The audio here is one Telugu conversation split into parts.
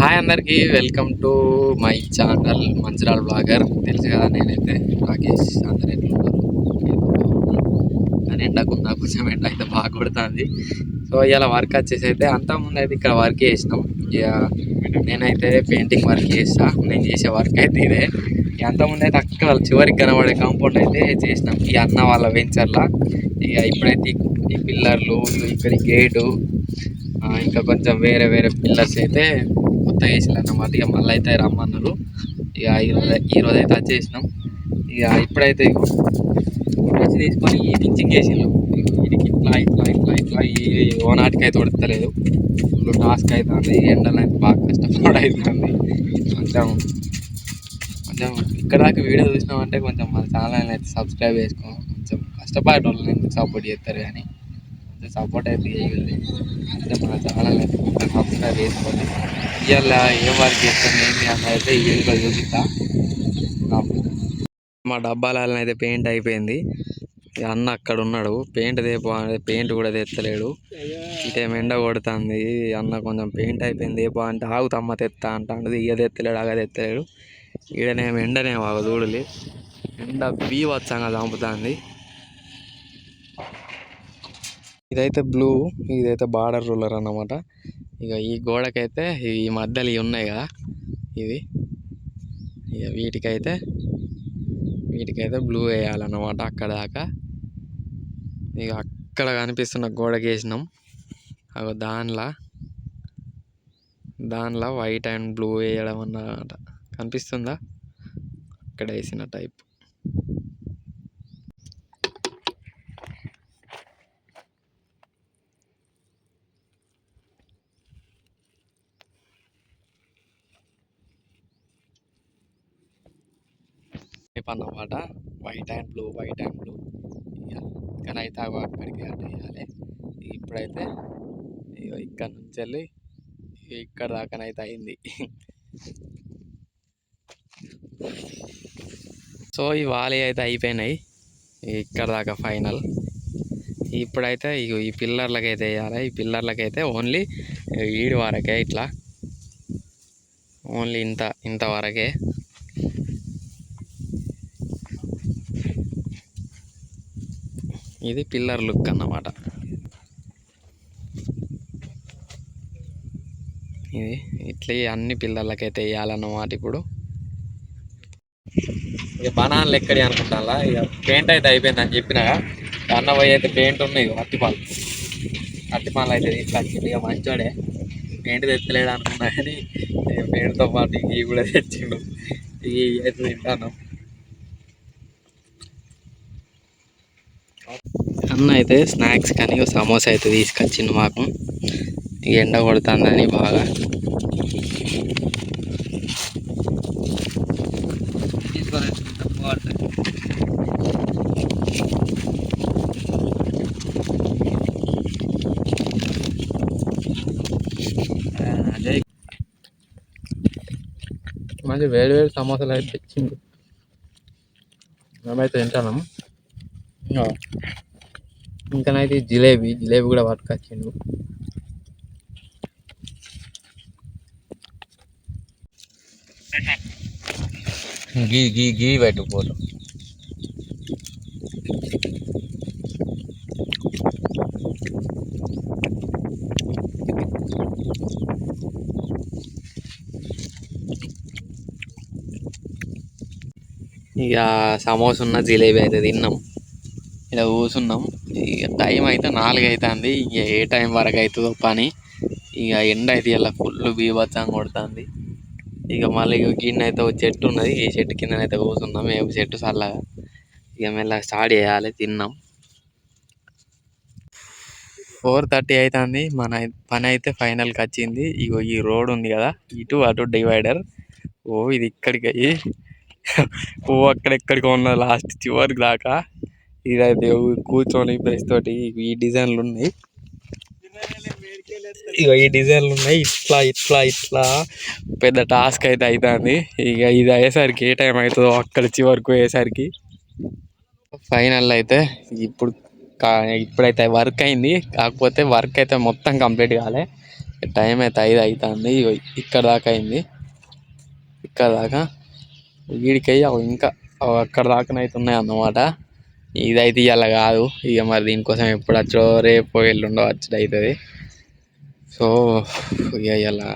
హాయ్ అందరికీ welcome to my channel Mancherial blogger. తెలుసు కదా నేనైతే రాకేష్ అందరు ఎట్లున్నారు కానీ ఎండకు నాకు కొంచెం ఎండ అయితే బాగా కొడుతుంది. సో ఇలా వర్క్ వచ్చేసి అయితే అంతకుముందు ముందు అయితే ఇక్కడ వర్క్ చేసినాం. ఇక నేనైతే పెయింటింగ్ వర్క్ చేస్తా. నేను చేసే వర్క్ అయితే ఇదే. ఇక అంతకుముందు అయితే అక్కడ చివరికి కనబడే కాంపౌండ్ అయితే చేసినాం. ఈ అన్న వాళ్ళ వెంచర్లా ఇక ఇప్పుడైతే ఈ పిల్లర్లు ఇక్కడ గేటు ఇంకా కొంచెం వేరే వేరే పిల్లర్స్ అయితే కొత్తగా వేసినారు అన్నమాట ఇక మళ్ళీ అయితే రమ్మన్నారు. ఇక ఈరోజు ఈరోజు అయితే వచ్చేసినాం. ఇక ఇప్పుడైతే వచ్చి తీసుకొని ఈ పించింగ్ వేసిండు వీడికి ఇట్లా ఇట్లా ఇట్లా ఇట్లా ఈ ఓనాటికి అయితే ఉడతలేదు. ఫుల్ టాస్క్ అవుతుంది ఎండలు అయితే బాగా కష్టపడి అవుతుంది కొంచెం కొంచెం ఇక్కడ దాకా వీడియో చూసినామంటే కొంచెం మన ఛానల్ అయితే సబ్స్క్రైబ్ చేసుకోం. కొంచెం కష్టపడే వాళ్ళని సపోర్ట్ చేస్తారు కానీ. సపోర్ట్ అయితే చేయాలి అంటే మన ఛానల్ అయితే కొంచెం సబ్స్క్రైబ్ చేసుకోండి. ఇవాళ ఏ వర్క్ చేస్తాం ఏంటి అని అయితే ఈ చూపిస్తా. మా డబ్బాలని అయితే పెయింట్ అయిపోయింది. అన్న అక్కడ ఉన్నాడు. పెయింట్ తేపో పెయింట్ కూడా తెత్తలేడు. ఇటేం ఎండ కొడుతుంది. అన్న కొంచెం పెయింట్ అయిపోయింది. తేపో అంటే ఆగుతమ్మ తెత్తా అంటాడు. ఇక తెత్తలేడు అగ తెత్తలేడు. ఈడనేమి ఎండనే బాగా చూడలే. ఎండ బీవచ్చంగా చంపుతుంది. ఇదైతే బ్లూ ఇదైతే బార్డర్ రూలర్ అన్నమాట. ఇక ఈ గోడకైతే ఈ మధ్యలో ఇవి ఉన్నాయి కదా ఇవి. ఇక వీటికైతే వీటికైతే బ్లూ వేయాలన్నమాట అక్కడ దాకా. ఇక అక్కడ కనిపిస్తున్న గోడకి వేసినాం. అగో దానిలా దానిలా వైట్ అండ్ బ్లూ వేయడం అన్నమాట. కనిపిస్తుందా? అక్కడ వేసిన టైప్. టైప్ అన్నమాట white and blue white and blue కానీ అయితే అక్కడికి అటు వేయాలి ఇప్పుడైతే ఇగో ఇక్కడ నుంచి వెళ్ళి ఇక్కడ దాకానైతే అయింది. సో ఈ వాలీ అయితే అయిపోయినాయి. ఇక్కడ దాకా ఫైనల్ ఇప్పుడైతే ఇగో ఈ పిల్లర్లకి అయితే వేయాలి ఈ పిల్లర్లకి అయితే ఓన్లీ ఈడు వరకే ఇట్లా. ఓన్లీ ఇంత ఇంత వరకే. ఇది పిల్లర్ లుక్ అన్నమాట. ఇది ఇట్లా అన్ని పిల్లర్లకైతే వేయాలన్నమాట ఇప్పుడు. ఇక బనాన్లు ఎక్కడి అనుకుంటా ఇక పెయింట్ అయితే అయిపోయింది అని చెప్పినాగా అన్నపోయి అయితే పెయింట్ ఉన్నాయి అట్టిపాలు. అట్టిపాలు అయితే ఇట్లా ఇక మంచోడే. పెయింట్ తెచ్చలేడు అనుకున్నా కానీ పెయింట్తో పాటు ఇవి కూడా తెచ్చిండు. ఇవి అయితే తింటాను. అన్న అయితే స్నాక్స్ కానీ సమోసా అయితే తీసుకొచ్చిండు మాకు. ఎండ కొడుతుందని బాగా. అదే మంచి వేడి వేడి సమోసాలు అయితే తెచ్చిండు. మేమైతే తింటాము ఇంకనైతే ఈ జిలేబీ జిలేబీ కూడా పట్టుకొచ్చిండు. గీ గీ గీ పెట్టుకోరు ఇక సమోసా ఉన్న జిలేబీ అయితే తిన్నాం. ఇలా కూర్చున్నాం. ఇక టైం అయితే నాలుగు అవుతుంది ఇక ఏ టైం వరకు అవుతుందో పని. ఇక ఎండ అయితే ఇలా ఫుల్ బీభత్సంగా కొడుతుంది. ఇక మళ్ళీ కింద గిన్నె అయితే ఒక చెట్టు ఉన్నది. ఈ చెట్టు కింద అయితే కూర్చున్నాం. ఏ చెట్టు చల్లగా ఇక మెల్ల స్టార్ట్ చేయాలి. తిన్నాం. ఫోర్ థర్టీ అవుతుంది మన పని అయితే ఫైనల్కి వచ్చింది. ఇగో ఈ రోడ్ ఉంది కదా ఇటు అటు డివైడర్. ఓ ఇది ఇక్కడికి. అయ్యి ఓ అక్కడెక్కడికి ఉన్న లాస్ట్ చివరికి దాకా. ఇదైతే కూర్చొని ప్రైస్ తోటి ఈ డిజైన్లు ఉన్నాయి. ఇక ఈ డిజైన్లు ఉన్నాయి. ఇట్లా ఇట్లా ఇట్లా పెద్ద టాస్క్ అయితే అవుతుంది ఇక ఇది అయ్యేసరికి ఏ టైం అవుతుందో అక్కడ చివరకు అయ్యేసరికి ఫైనల్ అయితే ఇప్పుడు ఇప్పుడైతే వర్క్ అయింది. కాకపోతే వర్క్ అయితే మొత్తం కంప్లీట్ కాలే. టైం అయితే ఐదు అవుతుంది ఇక్కడ దాకా అయింది. ఇక్కడ దాకా. వీడికి ఇంకా అక్కడ దాకానైతే ఉన్నాయి అన్నమాట ఇదైతే ఇవాళ కాదు. ఇక మరి దీనికోసం ఎప్పుడు వచ్చో రేపు ఎల్లుండో వచ్చుడు అవుతుంది సో ఇక ఇలా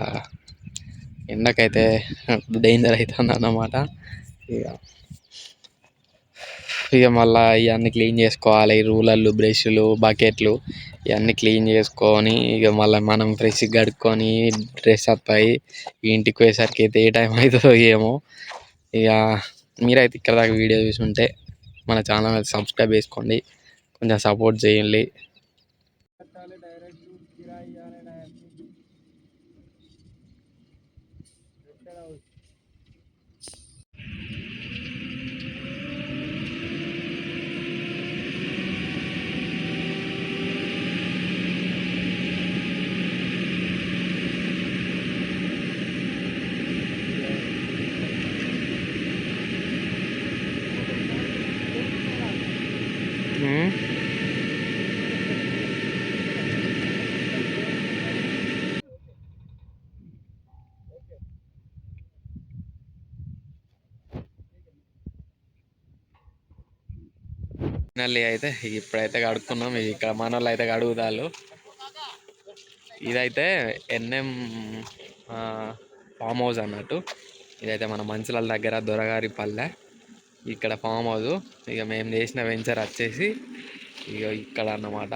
ఎండకైతే డేంజర్ అవుతుంది అన్నమాట. ఇక ఇక మళ్ళీ ఇవన్నీ క్లీన్ చేసుకోవాలి. రూలర్లు బ్రష్లు బకెట్లు ఇవన్నీ క్లీన్ చేసుకొని ఇక మళ్ళీ మనం ఫ్రెష్ కడుక్కొని డ్రెస్ వస్తాయి ఇంటికి పోయేసరికి అయితే ఏ టైం అవుతుందో ఏమో. ఇక మీరైతే ఇక్కడ దాకా వీడియో చూసి ఉంటే మన ఛానల్ సబ్స్క్రైబ్ చేసుకోండి. కొంచెం సపోర్ట్ చేయండి. ఫైనల్లీ అయితే ఇప్పుడైతే కడుక్కున్నాం. ఇక్కడ మన వాళ్ళు అయితే కడుగుతాళ్ళు. ఇదైతే ఎన్ఎం ఫామ్ హౌస్ అన్నట్టు. ఇదైతే మన మంచుల దగ్గర దొరగారి పల్లె. ఇక్కడ ఫామ్ హౌస్. ఇక మేము చేసిన వెంచర్ వచ్చేసి ఇక ఇక్కడ అన్నమాట.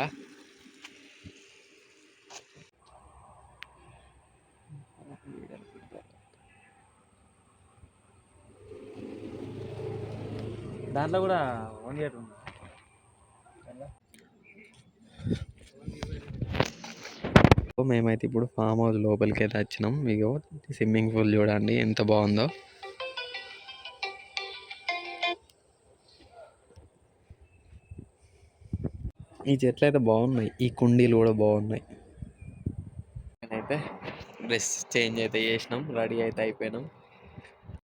దాంట్లో కూడా వన్ ఇయర్ ఉంది. సో మేమైతే ఇప్పుడు ఫామ్ హౌస్ లోపలికి అయితే వచ్చినాం. మీకు స్విమ్మింగ్ పూల్ చూడండి ఎంత బాగుందో. ఈ చెట్లు అయితే బాగున్నాయి ఈ కుండీలు కూడా బాగున్నాయి. నేనైతే డ్రెస్ చేంజ్ అయితే చేసినాం రెడీ అయితే అయిపోయినాం.